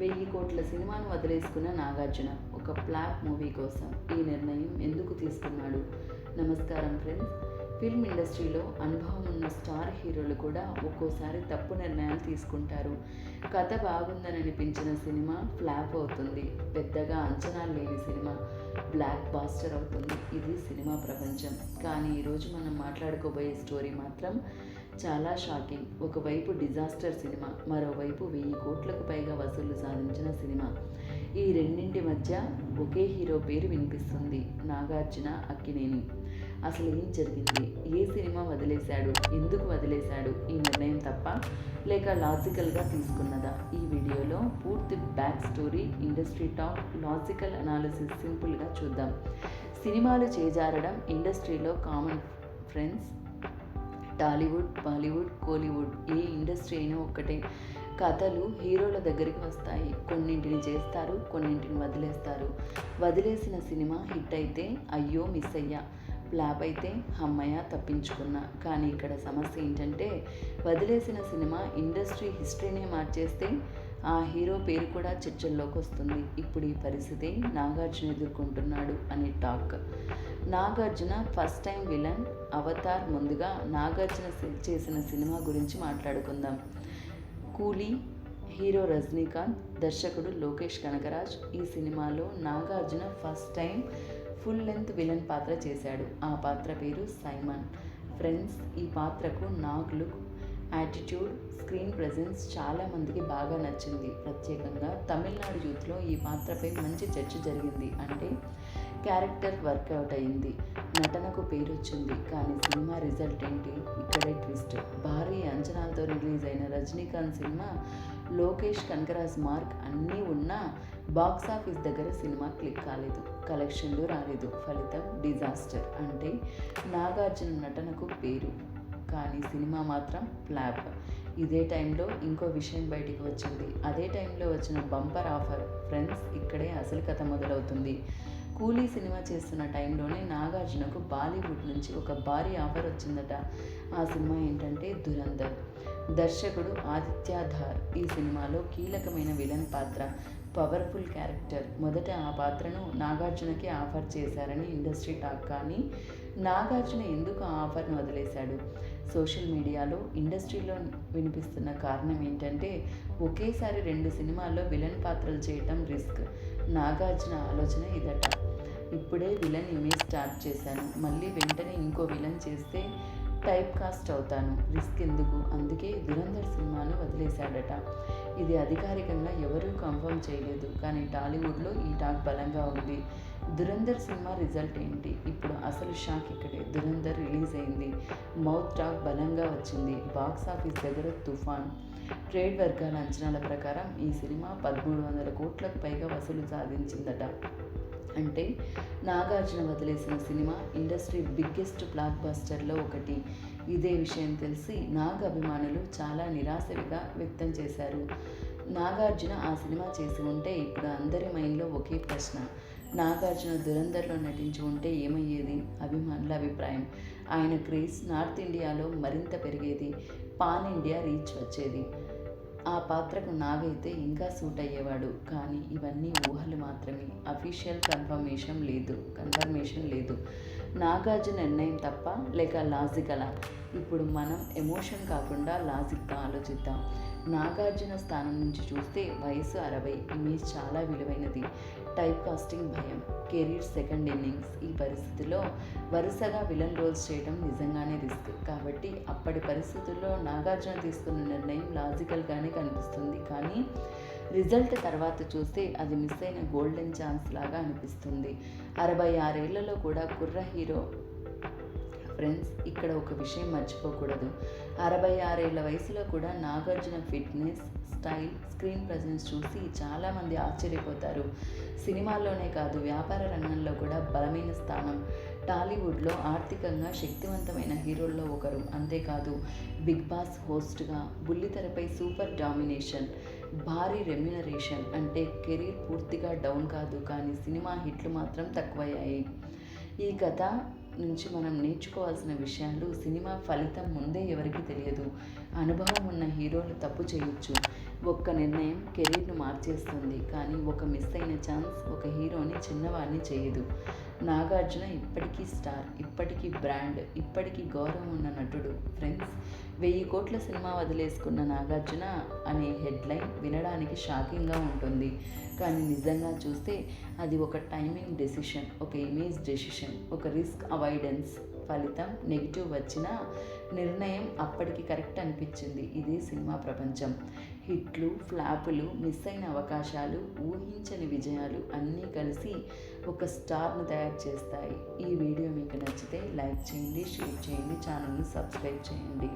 వెయ్యి కోట్ల సినిమాను వదిలేసుకున్న నాగార్జున ఒక ఫ్లాప్ మూవీ కోసం ఈ నిర్ణయం ఎందుకు తీసుకున్నాడు? నమస్కారం ఫ్రెండ్స్ ఫిల్మ్ ఇండస్ట్రీలో అనుభవం ఉన్న స్టార్ హీరోలు కూడా ఒక్కోసారి తప్పు నిర్ణయాలు తీసుకుంటారు. కథ బాగుందని అనిపించిన సినిమా ఫ్లాప్ అవుతుంది. పెద్దగా అంచనాలు లేని సినిమా బ్లాక్ బాస్టర్ అవుతుంది. ఇది సినిమా ప్రపంచం. కానీ ఈరోజు మనం మాట్లాడుకోబోయే స్టోరీ మాత్రం చాలా షాకింగ్. ఒకవైపు డిజాస్టర్ సినిమా మరోవైపు వెయ్యి కోట్లకు పైగా వసూళ్ళు సాధించిన సినిమా. ఈ రెండింటి మధ్య ఒకే హీరో పేరు వినిపిస్తుంది నాగార్జున అక్కినేని. అసలు ఏం జరిగింది? ఏ సినిమా వదిలేశాడు? ఎందుకు వదిలేశాడు? ఈ నిర్ణయం తప్ప లేక లాజికల్గా తీసుకున్నదా? ఈ వీడియోలో పూర్తి back story industry talk logical analysis సింపుల్గా చూద్దాం. సినిమాలు చేజారడం ఇండస్ట్రీలో కామన్ ఫ్రెండ్స్ టాలీవుడ్ బాలీవుడ్ కోలీవుడ్ ఏ ఇండస్ట్రీ అయినా ఒక్కటే. కథలు హీరోల దగ్గరికి వస్తాయి. కొన్నింటిని చేస్తారు కొన్నింటిని వదిలేస్తారు. వదిలేసిన సినిమా హిట్ అయితే అయ్యో మిస్ అయ్యా. ఫ్లాప్ అయితే అమ్మయ్య తప్పించుకున్నా. కానీ ఇక్కడ సమస్య ఏంటంటే వదిలేసిన సినిమా ఇండస్ట్రీ హిస్టరీనే మార్చేస్తే ఆ హీరో పేరు కూడా చర్చల్లోకి వస్తుంది. ఇప్పుడు ఈ పరిస్థితి నాగార్జున ఎదుర్కొంటున్నాడు అనే talk. Nagarjuna first time villain Avatar ముందుగా నాగార్జున చేసిన సినిమా గురించి మాట్లాడుకుందాం. కూలీ హీరో రజనీకాంత్ దర్శకుడు లోకేష్ కనకరాజ్ ఈ సినిమాలో Nagarjuna first time full length villain పాత్ర చేశాడు. ఆ పాత్ర పేరు సైమన్. ఫ్రెండ్స్ ఈ పాత్రకు Nag look attitude screen presence చాలామందికి బాగా నచ్చింది. ప్రత్యేకంగా తమిళనాడు యూత్లో ఈ పాత్రపై మంచి చర్చ జరిగింది. అంటే క్యారెక్టర్ వర్కౌట్ అయింది. నటనకు పేరు వచ్చింది కానీ సినిమా రిజల్ట్ ఏంటి? ఇక్కడే ట్విస్ట్. భారీ అంచనాలతో రిలీజ్ అయిన రజనీకాంత్ సినిమా లోకేష్ కనకరాజ్ మార్క్ అన్నీ ఉన్నా బాక్స్ ఆఫీస్ దగ్గర సినిమా క్లిక్ కాలేదు. కలెక్షన్లు రాలేదు. ఫలితం డిజాస్టర్. అంటే నాగార్జున నటనకు పేరు. కానీ సినిమా మాత్రం ఫ్లాప్ ఇదే టైంలో ఇంకో విషయం బయటికి వచ్చింది. అదే టైంలో వచ్చిన బంపర్ ఆఫర్. ఫ్రెండ్స్ ఇక్కడే అసలు కథ మొదలవుతుంది. కూలీ సినిమా చేస్తున్న టైంలోనే నాగార్జునకు బాలీవుడ్ నుంచి ఒక భారీ ఆఫర్ వచ్చిందట. ఆ సినిమా ఏంటంటే దురంధర్ దర్శకుడు ఆదిత్యధార్ ఈ సినిమాలో కీలకమైన విలన్ పాత్ర పవర్ఫుల్ క్యారెక్టర్. మొదట ఆ పాత్రను నాగార్జునకి ఆఫర్ చేశారని ఇండస్ట్రీ టాక్ కానీ నాగార్జున ఎందుకు ఆ ఆఫర్ను వదిలేశాడు? సోషల్ మీడియాలో ఇండస్ట్రీలో వినిపిస్తున్న కారణం ఏంటంటే ఒకేసారి రెండు సినిమాల్లో విలన్ పాత్రలు చేయటం రిస్క్. నాగార్జున ఆలోచన ఇదట. ఇప్పుడే విలన్ ఇమేజ్ స్టార్ట్ చేశాను. మళ్ళీ వెంటనే ఇంకో విలన్ చేస్తే టైప్ కాస్ట్ అవుతాను. రిస్క్ ఎందుకు? అందుకే దురంధర్ సినిమాను వదిలేశాడట. ఇది అధికారికంగా ఎవరూ కన్ఫర్మ్ చేయలేదు. కానీ టాలీవుడ్లో ఈ టాక్ బలంగా ఉంది. దురంధర్ సినిమా రిజల్ట్ ఏంటి? ఇప్పుడు అసలు షాక్ ఇక్కడే. దురంధర్ రిలీజ్ అయింది. మౌత్ టాక్ బలంగా వచ్చింది. బాక్స్ ఆఫీస్ దగ్గర తుఫాన్. ట్రేడ్ వర్గాల అంచనాల ప్రకారం ఈ సినిమా పదమూడు వందల కోట్లకు పైగా వసూలు సాధించిందట. అంటే నాగార్జున వదిలేసిన సినిమా ఇండస్ట్రీ బిగ్గెస్ట్ బ్లాక్ బస్టర్లో ఒకటి. ఇదే విషయం తెలిసి నాగ్ అభిమానులు చాలా నిరాశగా వ్యక్తం చేశారు. నాగార్జున ఆ సినిమా చేసి ఉంటే ఇప్పుడు అందరి మైండ్లో ఒకే ప్రశ్న. నాగార్జున దురంధర్లో నటించి ఉంటే ఏమయ్యేది? అభిమానుల అభిప్రాయం. ఆయన క్రేజ్ నార్త్ ఇండియాలో మరింత పెరిగేది. పాన్ ఇండియా రీచ్ వచ్చేది. ఆ పాత్రకు నాగైతే ఇంకా సూట్ అయ్యేవాడు కానీ ఇవన్నీ ఊహలు మాత్రమే. అఫీషియల్ కన్ఫర్మేషన్ లేదు. కన్ఫర్మేషన్ లేదు. నాగార్జున నిర్ణయం తప్ప లేక లాజికలా ఇప్పుడు మనం ఎమోషన్ కాకుండా లాజిక్గా ఆలోచిద్దాం. నాగార్జున స్థానం నుంచి చూస్తే వయసు అరవై ఇమేజ్ చాలా విలువైనది. టైప్ కాస్టింగ్ భయం. Career second innings. ఈ పరిస్థితిలో వరుసగా విలన్ రోల్స్ చేయడం నిజంగానే రిస్క్. కాబట్టి అప్పటి పరిస్థితుల్లో నాగార్జున తీసుకున్న నిర్ణయం లాజికల్గానే కనిపిస్తుంది. కానీ రిజల్ట్ తర్వాత చూస్తే అది మిస్ అయిన గోల్డెన్ ఛాన్స్ లాగా అనిపిస్తుంది. అరవై ఆరేళ్ళలో కూడా కుర్ర హీరో ఫ్రెండ్స్ ఇక్కడ ఒక విషయం మర్చిపోకూడదు. అరవై ఆరేళ్ళ వయసులో కూడా Nagarjuna fitness style screen presence చూసి చాలామంది ఆశ్చర్యపోతారు. సినిమాల్లోనే కాదు వ్యాపార రంగంలో కూడా బలమైన స్థానం. టాలీవుడ్లో ఆర్థికంగా శక్తివంతమైన హీరోల్లో ఒకరు. అంతేకాదు బిగ్ బాస్ హోస్ట్గా బుల్లితెరపై సూపర్ డామినేషన్ భారీ రెమ్యునరేషన్ అంటే కెరీర్ పూర్తిగా డౌన్ కాదు కానీ సినిమా హిట్లు మాత్రం తక్కువయ్యాయి. ఈ కథ నుంచి మనం నేర్చుకోవాల్సిన విషయాలు సినిమా ఫలితం ముందే ఎవరికి తెలియదు. అనుభవం ఉన్న హీరోలు తప్పు చేయొచ్చు. ఒక్క నిర్ణయం కెరీర్ను మార్చేస్తుంది. కానీ ఒక మిస్ అయిన ఛాన్స్ ఒక హీరోని చిన్నవాడిని చేయదు. నాగార్జున ఇప్పటికీ స్టార్ ఇప్పటికీ బ్రాండ్ ఇప్పటికీ గౌరవం ఉన్న నటుడు. ఫ్రెండ్స్ వెయ్యి కోట్ల సినిమా వదిలేసుకున్న నాగార్జున అనే హెడ్లైన్ వినడానికి షాకింగ్గా ఉంటుంది. కానీ నిజంగా చూస్తే అది ఒక టైమింగ్ డెసిషన్ ఒక ఇమేజ్ డెసిషన్ ఒక రిస్క్ అవాయిడెన్స్ ఫలితం నెగిటివ్ వచ్చిన నిర్ణయం అప్పటికి కరెక్ట్ అనిపించింది. ఇది సినిమా ప్రపంచం. హిట్లు ఫ్లాపులు మిస్ అయిన అవకాశాలు ఊహించని విజయాలు అన్నీ కలిసి ఒక స్టార్ను తయారు చేస్తాయి. ఈ వీడియో మీకు నచ్చితే లైక్ చేయండి షేర్ చేయండి ఛానల్ని సబ్స్క్రైబ్ చేయండి.